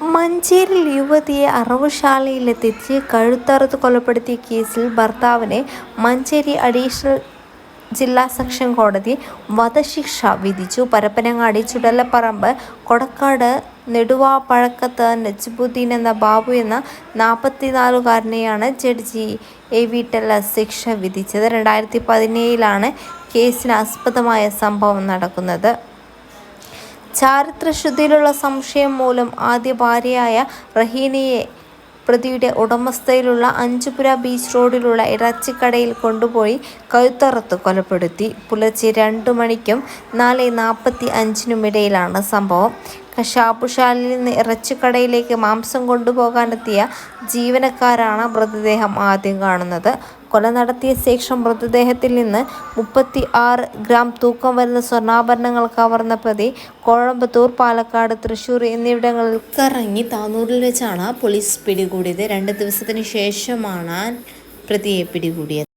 മഞ്ചേരിയിൽ യുവതിയെ അറവുശാലയിലെത്തിച്ച് കഴുത്തറുത്ത് കൊലപ്പെടുത്തിയ കേസിൽ ഭർത്താവിനെ മഞ്ചേരി അഡീഷണൽ ജില്ലാ സെക്ഷൻ കോടതി വധശിക്ഷ വിധിച്ചു. പരപ്പനങ്ങാടി ചുടലപ്പറമ്പ് കൊടക്കാട് നെടുവാപ്പഴക്കത്ത് നജ്ബുദ്ദീൻ എന്ന ബാബു എന്ന നാൽപ്പത്തിനാലുകാരനെയാണ് ജഡ്ജി എ വീട്ടല ശിക്ഷ വിധിച്ചത്. രണ്ടായിരത്തി പതിനേഴിലാണ് കേസിന് ആസ്പദമായ സംഭവം നടക്കുന്നത്. ചാരിത്രശുദ്ധിയിലുള്ള സംശയം മൂലം ആദ്യ ഭാര്യയായ റഹീനയെ പ്രതിയുടെ ഉടമസ്ഥയിലുള്ള അഞ്ചുപുര ബീച്ച് റോഡിലുള്ള ഇറച്ചിക്കടയിൽ കൊണ്ടുപോയി കഴുത്തറുത്ത് കൊലപ്പെടുത്തി. പുലർച്ചെ രണ്ടു മണിക്കും നാല് നാൽപ്പത്തി അഞ്ചിനുമിടയിലാണ് സംഭവം. കശാപ്പുശാലയിൽ നിന്ന് ഇറച്ചിക്കടയിലേക്ക് മാംസം കൊണ്ടുപോകാനെത്തിയ ജീവനക്കാരാണ് മൃതദേഹം ആദ്യം കാണുന്നത്. കൊല നടത്തിയ ശേഷം മൃതദേഹത്തിൽ നിന്ന് മുപ്പത്തി ആറ് ഗ്രാം തൂക്കം വരുന്ന സ്വർണാഭരണങ്ങൾ കവർന്ന പ്രതി കോഴമ്പത്തൂർ പാലക്കാട്, തൃശൂർ എന്നിവിടങ്ങളിൽ കറങ്ങി താനൂരിൽ വെച്ചാണ് പോലീസ് പിടികൂടിയത്. രണ്ട് ദിവസത്തിന് ശേഷമാണ് പ്രതിയെ പിടികൂടിയത്.